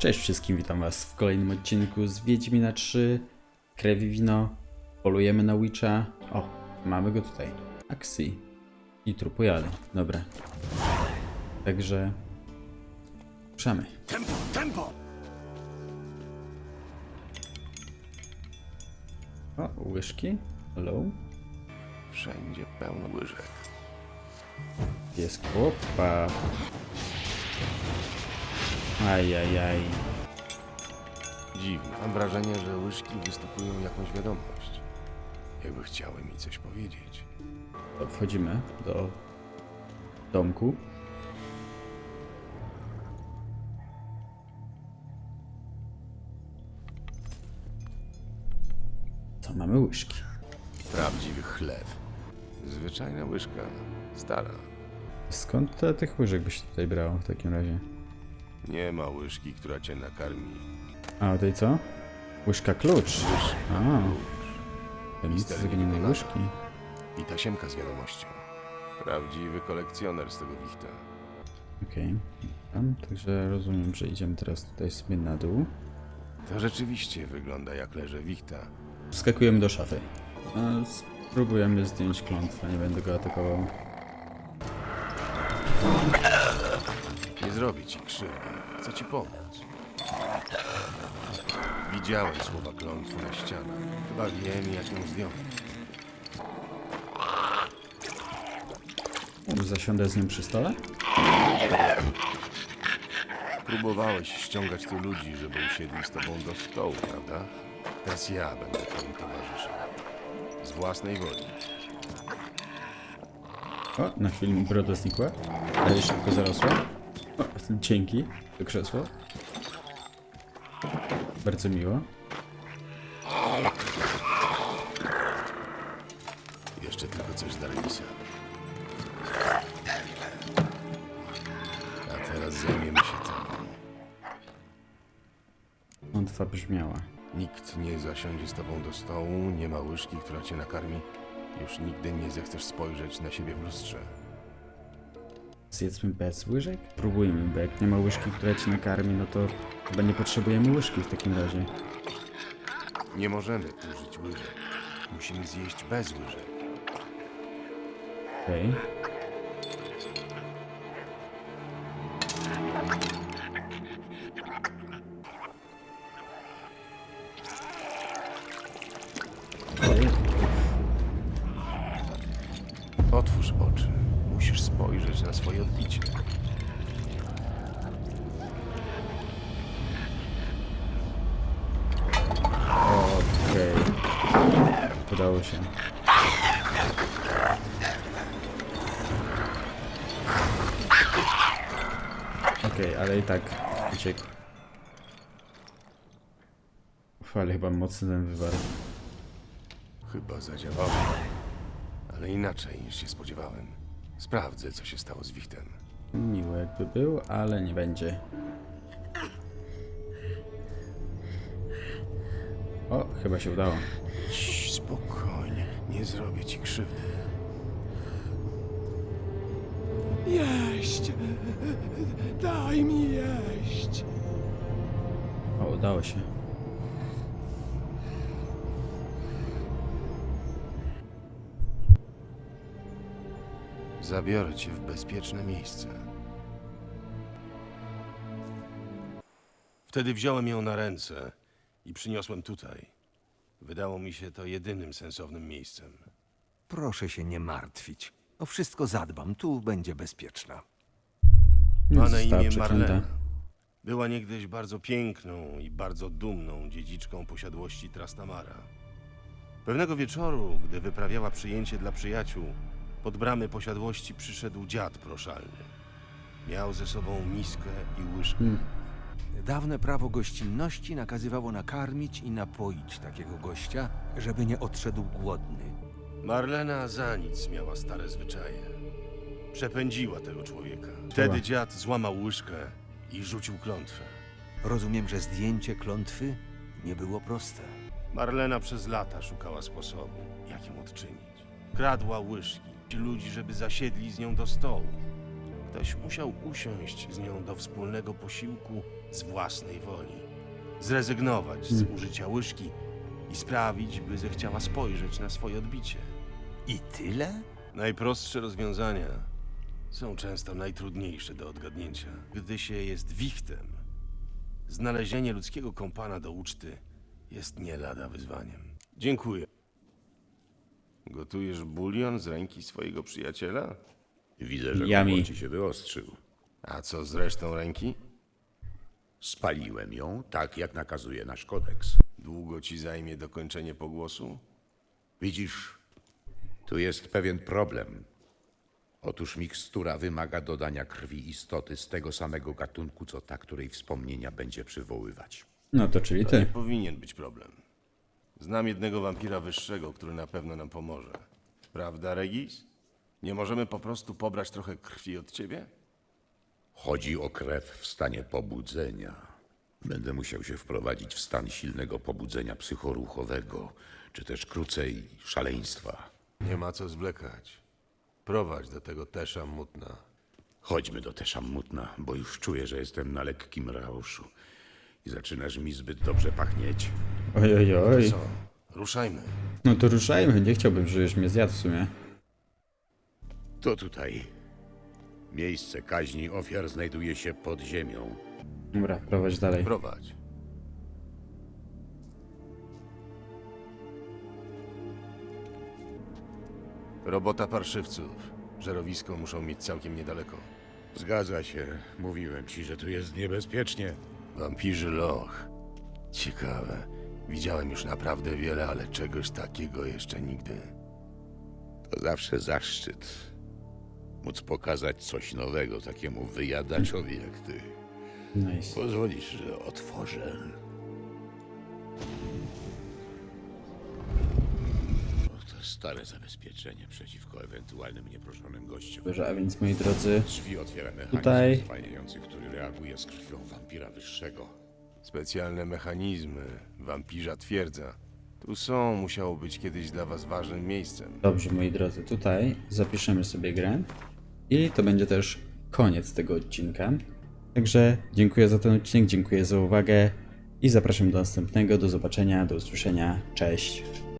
Cześć wszystkim, witam was w kolejnym odcinku z Wiedźmina 3 Krew i wino. Polujemy na Witcha. O, mamy go tutaj. Axi I trupujale, dobra. Także Ruszamy. Tempo, tempo! O, łyżki. Hello. Wszędzie pełno łyżek. Jest chłopa Ajajaj Dziwne. Mam wrażenie, że łyżki wystupują jakąś wiadomość. Jakby chciały mi coś powiedzieć. To Wchodzimy do domku Co mamy łyżki Prawdziwy chleb. Zwyczajna łyżka. Stara. Skąd te, tych łyżek byś tutaj brał w takim razie? Nie ma łyżki, która cię nakarmi. A, tutaj co? Łyżka klucz. A, Mister zaginionej łyżki. I tasiemka z wiadomością. Prawdziwy kolekcjoner z tego wichta. Okej. Tam, Także rozumiem, że idziemy teraz tutaj sobie na dół. To rzeczywiście wygląda jak leże wichta. Wskakujemy do szafy. A, spróbujemy zdjąć klątwę, nie będę go atakował. Zrobię ci krzywdy. Chcę ci pomóc. Widziałem słowa klątwy na ścianach. Chyba wiem, jak ją zdjąć. Zasiądę z nim przy stole? Próbowałeś ściągać tu ludzi, żeby usiedli z tobą do stołu, prawda? Teraz ja będę twoim towarzyszem. Z własnej woli. O, na chwilę broda znikła, ale szybko zarosła. O, dzięki, to krzesło. Bardzo miło. Jeszcze tylko coś dla Renisa. A teraz zajmiemy się tym. Klątwa brzmiała. Nikt nie zasiądzie z tobą do stołu, nie ma łyżki, która cię nakarmi. Już nigdy nie zechcesz spojrzeć na siebie w lustrze. Zjedzmy bez łyżek? Próbujmy, bo jak nie ma łyżki, która ci nakarmi, no to chyba nie potrzebujemy łyżki w takim razie. Nie możemy użyć łyżek. Musimy zjeść bez łyżek. Okej. Okej. Otwórz oczy. Musisz spojrzeć na swoje odbicie. Okej. Udało się. Okej, ale i tak uciekł. Uf, ale chyba mocny ten wywar. Chyba zadziałało. Ale inaczej niż się spodziewałem. Sprawdzę, co się stało z Wichtem. Miło jakby był, ale nie będzie. O, chyba się udało. Cii, spokojnie, nie zrobię ci krzywdy. Jeść! Daj mi jeść! O, udało się. Zabiorę cię w bezpieczne miejsce. Wtedy wziąłem ją na ręce i przyniosłem tutaj. Wydało mi się to jedynym sensownym miejscem. Proszę się nie martwić. O wszystko zadbam, tu będzie bezpieczna. Ma na Została imię przeklęta. Marlena. Była niegdyś bardzo piękną i bardzo dumną dziedziczką posiadłości Trastamara. Pewnego wieczoru, gdy wyprawiała przyjęcie dla przyjaciół, pod bramy posiadłości przyszedł dziad proszalny. Miał ze sobą miskę i łyżkę. Hmm. Dawne prawo gościnności nakazywało nakarmić i napoić takiego gościa, żeby nie odszedł głodny. Marlena za nic miała stare zwyczaje. Przepędziła tego człowieka. Wtedy dziad złamał łyżkę i rzucił klątwę. Rozumiem, że zdjęcie klątwy nie było proste. Marlena przez lata szukała sposobu, jak ją odczynić. Kradła łyżki ludzi, żeby zasiedli z nią do stołu. Ktoś musiał usiąść z nią do wspólnego posiłku z własnej woli. Zrezygnować z Hmm. użycia łyżki i sprawić, by zechciała spojrzeć na swoje odbicie. I tyle? Najprostsze rozwiązania są często najtrudniejsze do odgadnięcia. Gdy się jest wichtem, znalezienie ludzkiego kompana do uczty jest nie lada wyzwaniem. Dziękuję. Gotujesz bulion z ręki swojego przyjaciela? Widzę, że humor ci się wyostrzył. A co z resztą ręki? Spaliłem ją tak, jak nakazuje nasz kodeks. Długo ci zajmie dokończenie pogłosu? Widzisz, tu jest pewien problem. Otóż mikstura wymaga dodania krwi istoty z tego samego gatunku, co ta, której wspomnienia będzie przywoływać. No to czyli Nie ty. powinien być problem. Znam jednego wampira wyższego, który na pewno nam pomoże. Prawda, Regis? Nie możemy po prostu pobrać trochę krwi od ciebie? Chodzi o krew w stanie pobudzenia. Będę musiał się wprowadzić w stan silnego pobudzenia psychoruchowego, czy też krócej szaleństwa. Nie ma co zwlekać. Prowadź do tego Tesza Mutna. Chodźmy do Teszamutna, bo już czuję, że jestem na lekkim rauszu. I zaczynasz mi zbyt dobrze pachnieć. Oj, oj, oj. Co? Ruszajmy. No to ruszajmy. Nie chciałbym, żebyś mnie zjadł w sumie. To tutaj. Miejsce kaźni ofiar znajduje się pod ziemią. Dobra, prowadź dalej. Prowadź. Robota parszywców. Żerowisko muszą mieć całkiem niedaleko. Zgadza się. Mówiłem ci, że tu jest niebezpiecznie. Wampirzy Loch. Ciekawe. Widziałem już naprawdę wiele, ale czegoś takiego jeszcze nigdy. To zawsze zaszczyt. Móc pokazać coś nowego takiemu wyjadaczowi jak ty. Nice. Pozwolisz, że otworzę. O, to stare zabezpieczenie przeciwko ewentualnym nieproszonym gościom. Dobrze, a więc moi drodzy, Drzwi otwiera mechanizm Tutaj. który reaguje z krwią wampira wyższego. Specjalne mechanizmy, wampirza twierdza. Tu są, musiało być kiedyś dla was ważnym miejscem. dobrze moi drodzy, tutaj zapiszemy sobie grę i to będzie też koniec tego odcinka. Także dziękuję za ten odcinek, dziękuję za uwagę i zapraszam do następnego. Do zobaczenia, do usłyszenia. Cześć.